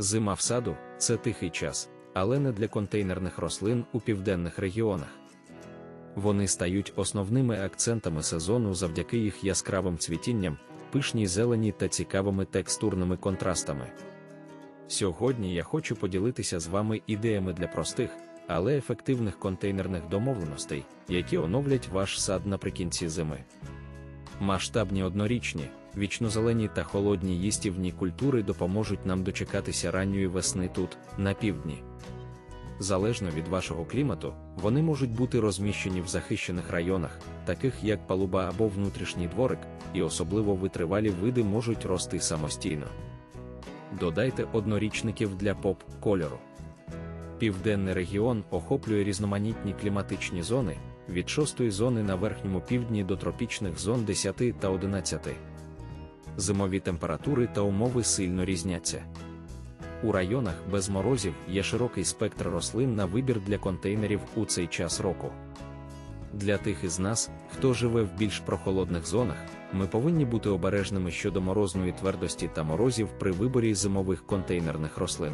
Зима в саду це тихий час, але не для контейнерних рослин у південних регіонах. Вони стають основними акцентами сезону завдяки їх яскравим цвітінням, пишній зелені та цікавими текстурними контрастами. Сьогодні я хочу поділитися з вами ідеями для простих, але ефективних контейнерних домовленостей, які оновлять ваш сад наприкінці зими. Масштабні однорічні, вічнозелені та холодні їстівні культури допоможуть нам дочекатися ранньої весни тут, на півдні. Залежно від вашого клімату, вони можуть бути розміщені в захищених районах, таких як палуба або внутрішній дворик, і особливо витривалі види можуть рости самостійно. Додайте однорічників для поп кольору. Південний регіон охоплює різноманітні кліматичні зони від 6 зони на верхньому півдні до тропічних зон 10 та 11. Зимові температури та умови сильно різняться. У районах без морозів є широкий спектр рослин на вибір для контейнерів у цей час року. Для тих із нас, хто живе в більш прохолодних зонах, ми повинні бути обережними щодо морозної твердості та морозів при виборі зимових контейнерних рослин.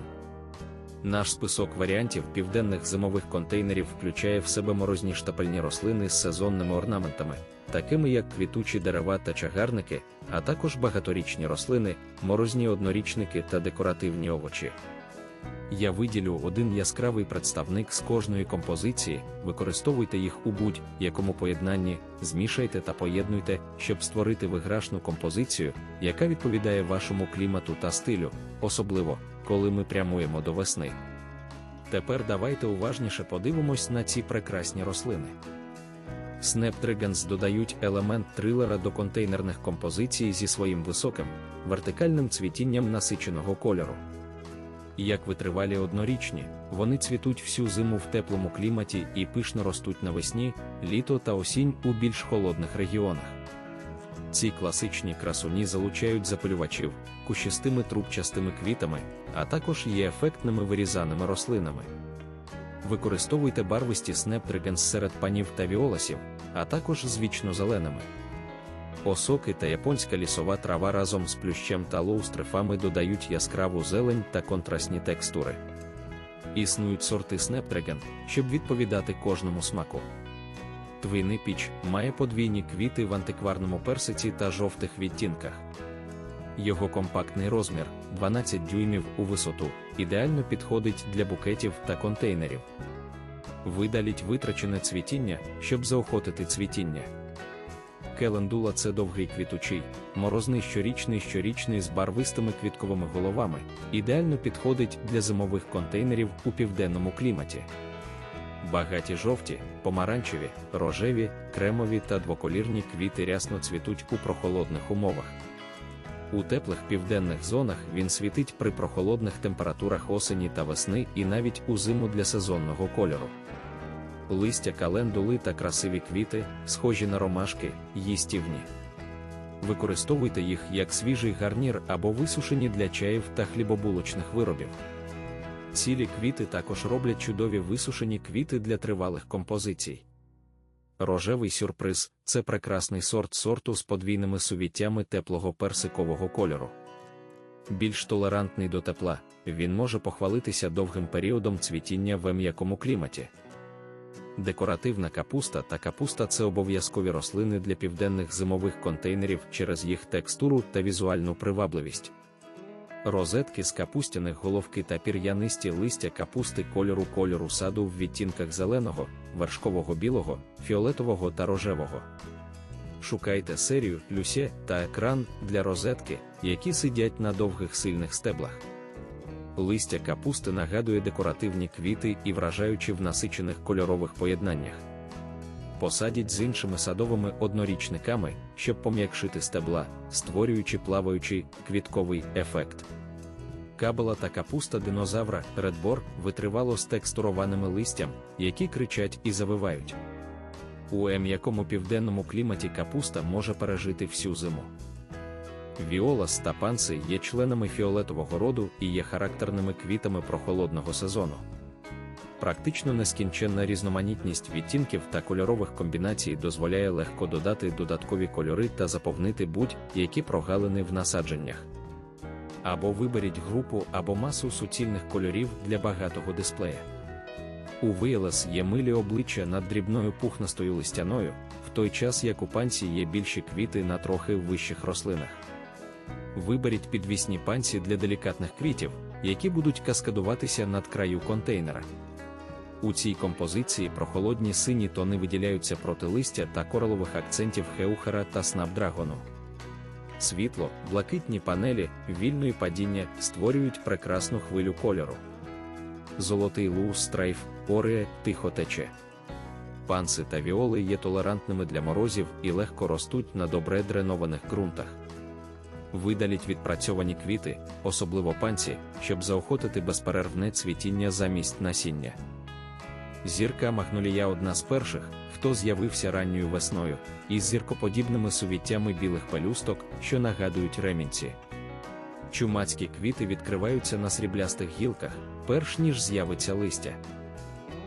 Наш список варіантів південних зимових контейнерів включає в себе морозні штапельні рослини з сезонними орнаментами, такими як квітучі дерева та чагарники, а також багаторічні рослини, морозні однорічники та декоративні овочі. Я виділю один яскравий представник з кожної композиції, використовуйте їх у будь-якому поєднанні, змішайте та поєднуйте, щоб створити виграшну композицію, яка відповідає вашому клімату та стилю, особливо коли ми прямуємо до весни. Тепер давайте уважніше подивимось на ці прекрасні рослини. Snapdragons додають елемент трилера до контейнерних композицій зі своїм високим, вертикальним цвітінням насиченого кольору. Як витривалі однорічні, вони цвітуть всю зиму в теплому кліматі і пишно ростуть навесні, літо та осінь у більш холодних регіонах. Ці класичні красуні залучають запилювачів, кущистими трубчастими квітами, а також є ефектними вирізаними рослинами. Використовуйте барвисті Snapdragons серед панів та віоласів, а також з вічно-зеленими. Осоки та японська лісова трава разом з плющем та лоустрифами додають яскраву зелень та контрастні текстури. Існують сорти Snapdragon, щоб відповідати кожному смаку. Твійний піч має подвійні квіти в антикварному персиці та жовтих відтінках. Його компактний розмір 12 дюймів у висоту, ідеально підходить для букетів та контейнерів. Видаліть витрачене цвітіння, щоб заохотити цвітіння. Келендула це довгий квітучий, морозний щорічний щорічний з барвистими квітковими головами, ідеально підходить для зимових контейнерів у південному кліматі. Багаті жовті, помаранчеві, рожеві, кремові та двоколірні квіти рясно цвітуть у прохолодних умовах. У теплих південних зонах він світить при прохолодних температурах осені та весни і навіть у зиму для сезонного кольору. Листя календули та красиві квіти, схожі на ромашки, їстівні. Використовуйте їх як свіжий гарнір або висушені для чаїв та хлібобулочних виробів. Цілі квіти також роблять чудові висушені квіти для тривалих композицій. Рожевий сюрприз це прекрасний сорт сорту з подвійними сувіттями теплого персикового кольору. Більш толерантний до тепла, він може похвалитися довгим періодом цвітіння в м'якому кліматі. Декоративна капуста та капуста це обов'язкові рослини для південних зимових контейнерів через їх текстуру та візуальну привабливість. Розетки з капустяних головки та пір'янисті листя капусти кольору кольору саду в відтінках зеленого, вершкового білого, фіолетового та рожевого. Шукайте серію люсє та екран для розетки, які сидять на довгих сильних стеблах. Листя капусти нагадує декоративні квіти і вражаючи в насичених кольорових поєднаннях. Посадіть з іншими садовими однорічниками, щоб пом'якшити стебла, створюючи плаваючий квітковий ефект. Кабела та капуста динозавра редбор витривало з текстурованими листям, які кричать і завивають. У м'якому південному кліматі капуста може пережити всю зиму. Віолас та панси є членами фіолетового роду і є характерними квітами прохолодного сезону. Практично нескінченна різноманітність відтінків та кольорових комбінацій дозволяє легко додати додаткові кольори та заповнити будь-які прогалини в насадженнях. або виберіть групу або масу суцільних кольорів для багатого дисплея. У VLS є милі обличчя над дрібною пухнастою листяною, в той час як у панці є більші квіти на трохи вищих рослинах. Виберіть підвісні панці для делікатних квітів, які будуть каскадуватися над краю контейнера. У цій композиції прохолодні сині тони виділяються проти листя та коралових акцентів хеухера та снапдрагону. Світло, блакитні панелі, вільної падіння створюють прекрасну хвилю кольору. Золотий луус страйф, орія тихо тече. Панси та віоли є толерантними для морозів і легко ростуть на добре дренованих ґрунтах. Видаліть відпрацьовані квіти, особливо панці, щоб заохотити безперервне цвітіння замість насіння. Зірка Магнолія одна з перших, хто з'явився ранньою весною, із зіркоподібними сувіттями білих пелюсток, що нагадують ремінці. Чумацькі квіти відкриваються на сріблястих гілках, перш ніж з'явиться листя.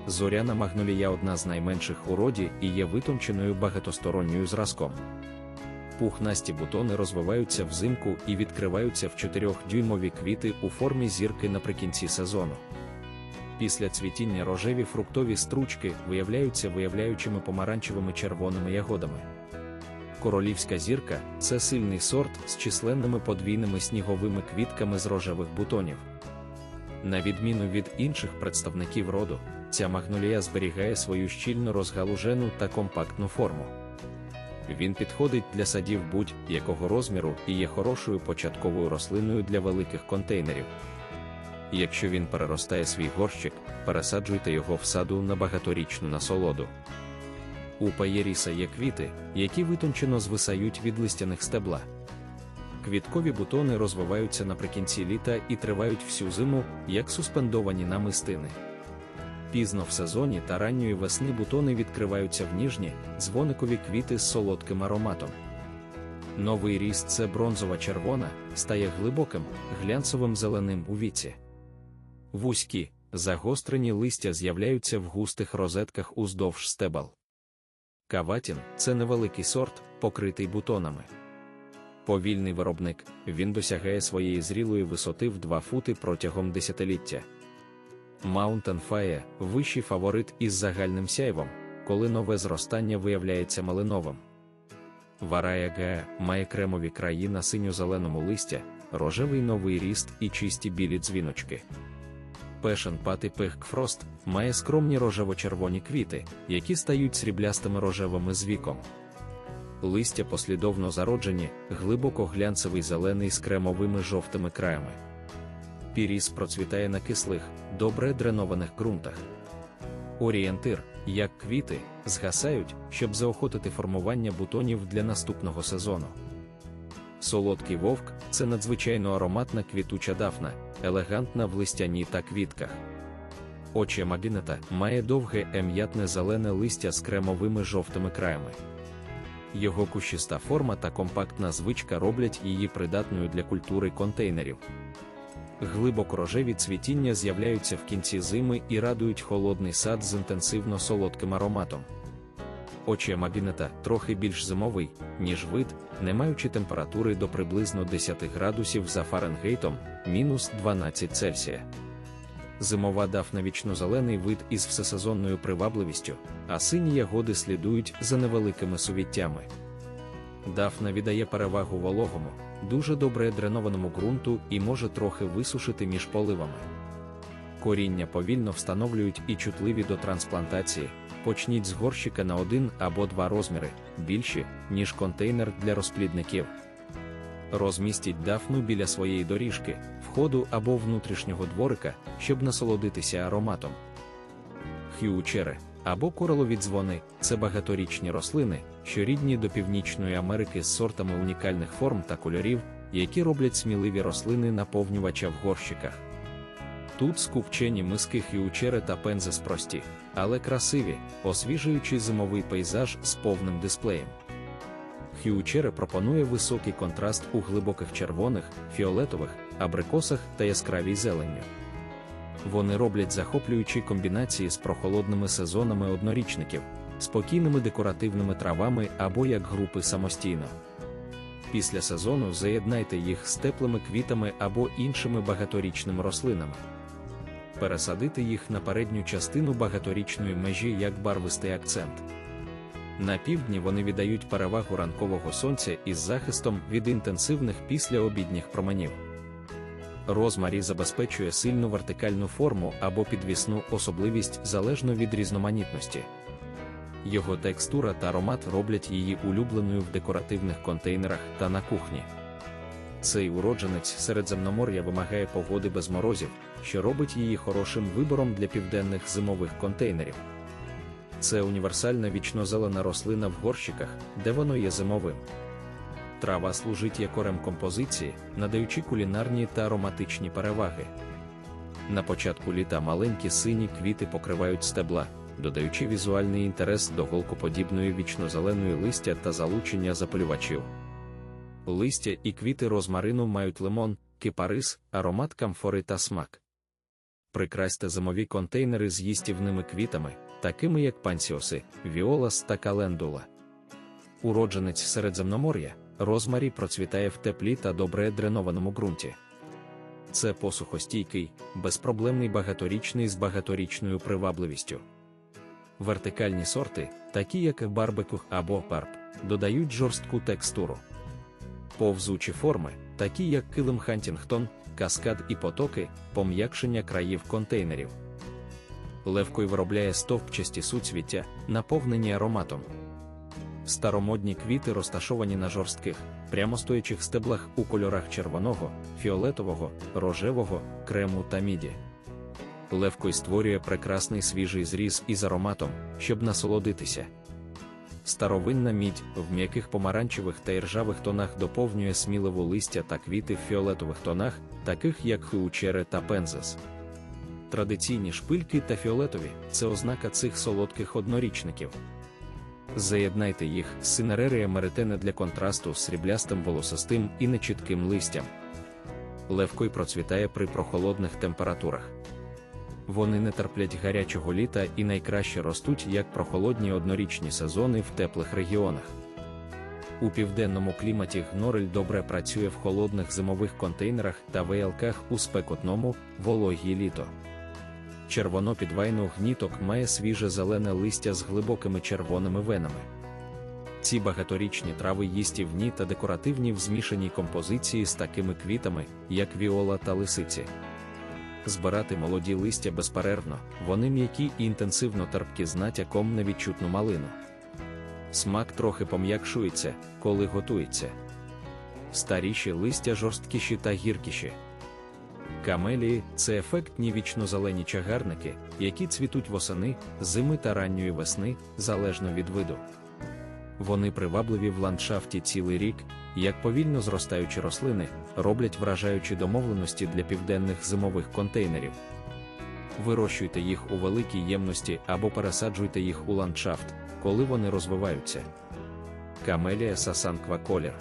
Зоряна магнолія одна з найменших у роді і є витонченою багатосторонньою зразком. Пухнасті бутони розвиваються взимку і відкриваються в 4-дюймові квіти у формі зірки наприкінці сезону. Після цвітіння рожеві фруктові стручки виявляються виявляючими помаранчевими червоними ягодами. Королівська зірка це сильний сорт з численними подвійними сніговими квітками з рожевих бутонів. На відміну від інших представників роду, ця магнолія зберігає свою щільно розгалужену та компактну форму. Він підходить для садів будь-якого розміру і є хорошою початковою рослиною для великих контейнерів. Якщо він переростає свій горщик, пересаджуйте його в саду на багаторічну насолоду. У паєріса є квіти, які витончено звисають від листяних стебла. Квіткові бутони розвиваються наприкінці літа і тривають всю зиму, як суспендовані намистини. Пізно в сезоні та ранньої весни бутони відкриваються в ніжні, дзвоникові квіти з солодким ароматом. Новий ріст це бронзова червона, стає глибоким, глянцевим зеленим у віці. Вузькі, загострені листя з'являються в густих розетках уздовж стебел. Каватін це невеликий сорт, покритий бутонами. Повільний виробник, він досягає своєї зрілої висоти в 2 фути протягом десятиліття. Mountain Fire – вищий фаворит із загальним сяйвом, коли нове зростання виявляється малиновим. Варая Геа має кремові краї на синьо-зеленому листя, рожевий новий ріст і чисті білі дзвіночки. Passion Пати Пехкфрост має скромні рожево-червоні квіти, які стають сріблястими рожевими з віком. Листя послідовно зароджені, глибоко глянцевий зелений з кремовими жовтими краями. Піріс процвітає на кислих, добре дренованих ґрунтах. Орієнтир, як квіти, згасають, щоб заохотити формування бутонів для наступного сезону. Солодкий вовк це надзвичайно ароматна квітуча дафна, елегантна в листяні та квітках. Очі магінета має довге ем'ятне зелене листя з кремовими жовтими краями. Його кущиста форма та компактна звичка роблять її придатною для культури контейнерів. Глибоко рожеві цвітіння з'являються в кінці зими і радують холодний сад з інтенсивно солодким ароматом. Очі магінета трохи більш зимовий, ніж вид, не маючи температури до приблизно 10 градусів за Фаренгейтом, мінус 12 Цельсія. Зимова дафна вічно-зелений вид із всесезонною привабливістю, а сині ягоди слідують за невеликими сувіттями. Дафна віддає перевагу вологому, дуже добре дренованому ґрунту і може трохи висушити між поливами. Коріння повільно встановлюють і чутливі до трансплантації. Почніть з горщика на один або два розміри, більші, ніж контейнер для розплідників. Розмістіть дафну біля своєї доріжки, входу або внутрішнього дворика, щоб насолодитися ароматом. Х'ючери або коралові дзвони це багаторічні рослини, що рідні до Північної Америки з сортами унікальних форм та кольорів, які роблять сміливі рослини наповнювача в горщиках. Тут скупчені миски хіучери та пензес прості, але красиві, освіжуючи зимовий пейзаж з повним дисплеєм. Хіучере пропонує високий контраст у глибоких червоних, фіолетових, абрикосах та яскравій зеленню. Вони роблять захоплюючі комбінації з прохолодними сезонами однорічників, спокійними декоративними травами або як групи самостійно. Після сезону заєднайте їх з теплими квітами або іншими багаторічними рослинами. Пересадити їх на передню частину багаторічної межі як барвистий акцент. На півдні вони віддають перевагу ранкового сонця із захистом від інтенсивних післяобідніх променів. Розмарі забезпечує сильну вертикальну форму або підвісну особливість залежно від різноманітності. Його текстура та аромат роблять її улюбленою в декоративних контейнерах та на кухні. Цей уродженець Середземномор'я вимагає погоди без морозів, що робить її хорошим вибором для південних зимових контейнерів. Це універсальна вічнозелена рослина в горщиках, де воно є зимовим. Трава служить якорем композиції, надаючи кулінарні та ароматичні переваги. На початку літа маленькі сині квіти покривають стебла, додаючи візуальний інтерес до голкоподібної вічнозеленої листя та залучення запалювачів. Листя і квіти розмарину мають лимон, кипарис, аромат камфори та смак. Прикрасьте зимові контейнери з їстівними квітами, такими як пансіоси, віолас та календула. Уродженець Середземномор'я, розмарі процвітає в теплі та добре дренованому ґрунті. Це посухостійкий, безпроблемний багаторічний з багаторічною привабливістю. Вертикальні сорти, такі як барбекух або парп, додають жорстку текстуру. Повзучі форми, такі як килим Хантінгтон, каскад і потоки, пом'якшення країв контейнерів. Левкой виробляє стовпчасті суцвіття, наповнені ароматом. Старомодні квіти розташовані на жорстких, прямостоячих стеблах у кольорах червоного, фіолетового, рожевого, крему та міді. Левкой створює прекрасний свіжий зріз із ароматом, щоб насолодитися. Старовинна мідь в м'яких помаранчевих та іржавих тонах доповнює сміливу листя та квіти в фіолетових тонах, таких як хиучере та пензес. Традиційні шпильки та фіолетові це ознака цих солодких однорічників. Заєднайте їх з синерерія меретена для контрасту з сріблястим волосистим і нечітким листям. Левкой процвітає при прохолодних температурах. Вони не терплять гарячого літа і найкраще ростуть як прохолодні однорічні сезони в теплих регіонах. У південному кліматі гнорель добре працює в холодних зимових контейнерах та веялках у спекотному, вологі літо. Червонопідвайну гніток має свіже зелене листя з глибокими червоними венами. Ці багаторічні трави їстівні та декоративні в змішаній композиції з такими квітами, як віола та лисиці. Збирати молоді листя безперервно, вони м'які і інтенсивно терпкі з натяком на відчутну малину. Смак трохи пом'якшується, коли готується. Старіші листя жорсткіші та гіркіші. Камелії це ефектні вічнозелені чагарники, які цвітуть восени, зими та ранньої весни, залежно від виду. Вони привабливі в ландшафті цілий рік, як повільно зростаючі рослини, роблять вражаючі домовленості для південних зимових контейнерів. Вирощуйте їх у великій ємності або пересаджуйте їх у ландшафт, коли вони розвиваються. Камелія сасанква колір